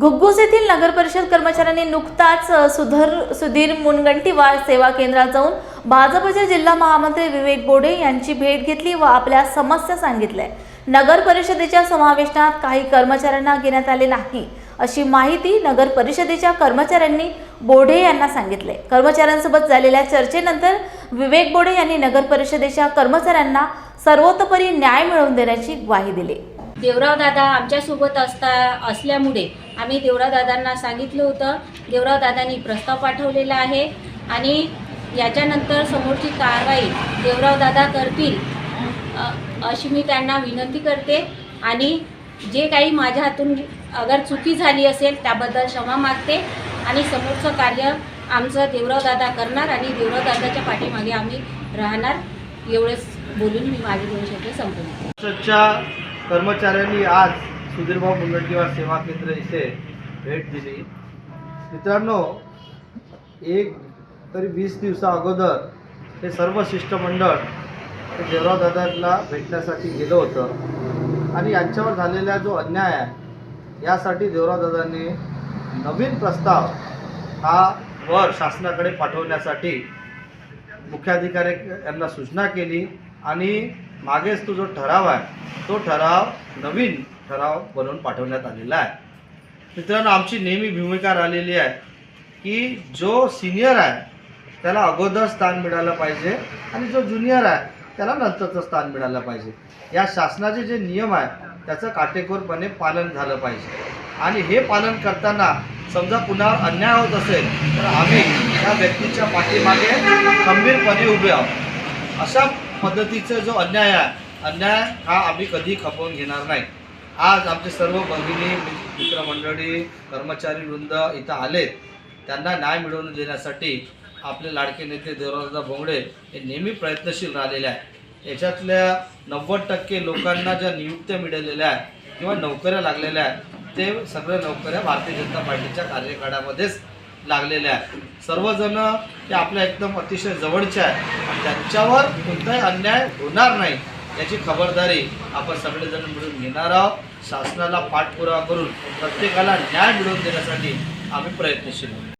घुग्गुस येथील नगर परिषद कर्मचाऱ्यांनी नुकताच सुधर सुधीर मुनगंटीवार सेवा केंद्रात जाऊन भाजपचे जिल्हा महामंत्री विवेक बोडे यांची भेट घेतली व आपल्या समस्या सांगितल्या. नगर परिषदेच्या समावेशनात काही कर्मचाऱ्यांना घेण्यात आले नाही अशी माहिती नगर परिषदेच्या कर्मचाऱ्यांनी बोडे यांना सांगितले. कर्मचाऱ्यांसोबत झालेल्या चर्चेनंतर विवेक बोडे यांनी नगर परिषदेच्या कर्मचाऱ्यांना सर्वतोपरी न्याय मिळवून देण्याची ग्वाही दिली. देवराव दादा आमच्यासोबत असता असल्यामुळे आम्ही देवरावदादांना सांगितलं होतं. देवराव दादांनी प्रस्ताव पाठवलेला आहे. आणि याच्यानंतर समोरची कारवाई देवरावदादा करतील अशी मी त्यांना विनंती करते. आणि जे काही माझ्या हातून अगर चुकी झाली असेल त्याबद्दल क्षमा मागते. आणि समोरचं कार्य आमचं देवराव दादा करणार आणि देवराव दादाच्या पाठीमागे आम्ही राहणार. एवढंच बोलून मी माझे दोन शब्द संपवते. कर्मचाऱ्यांनी आज सुधीरभाऊ मुनगंटीवार सेवा केंद्र इथे भेट दिली. मित्रांनो एक तरी वीस दिवसा अगोदर हे सर्व शिष्टमंडळ हे देवराव दादांना भेटण्यासाठी गेलं होतं. आणि यांच्यावर झालेला जो अन्याय आहे यासाठी देवराव दादांनी नवीन प्रस्ताव हा वर शासनाकडे पाठवण्यासाठी मुख्याधिकारी यांना सूचना केली. आणि मागेच तो जो ठराव आहे तो ठराव नवीन ठराव बनवून पाठवण्यात आलेला आहे. मित्रांनो आमची नेहमी भूमिका राहिलेली आहे की जो सिनियर आहे त्याला अगोदर स्थान मिळालं पाहिजे आणि जो ज्युनियर आहे त्याला नंतरचं स्थान मिळालं पाहिजे. या शासनाचे जे नियम आहे त्याचं काटेकोरपणे पालन झालं पाहिजे. आणि हे पालन करताना समजा कुणावर अन्याय होत असेल तर आम्ही त्या व्यक्तीच्या पाठीमागे खंबीरपणे उभे आहोत. अशा पद्धतीचा जो अन्याय आहे अन्याय हा आम्ही कधी खपवून घेणार नाही. आज आमचे सर्व भगिनी मित्रमंडळी कर्मचारी वृंद इथं आलेत. त्यांना न्याय मिळवून देण्यासाठी आपले लाडके नेते देवराजदा भोंगडे हे नेहमी प्रयत्नशील राहिलेले आहे याच्यातल्या नव्वद टक्के लोकांना ज्या नियुक्त्या मिळालेल्या आहेत किंवा नोकऱ्या लागलेल्या आहेत ते सगळ्या नोकऱ्या भारतीय जनता पार्टीच्या कार्यकाळामध्येच लागलेल्या आहेत. सर्वजण ते आपल्या एकदम अतिशय जवळचे आहे त्यांच्यावर कोणताही अन्याय होणार नाही. याची खबरदारी आपण सगळेजण मिळून घेणार आहोत. शासनाला पाठपुरावा करून प्रत्येकाला न्याय मिळवून देण्यासाठी आम्ही प्रयत्नशील आहोत.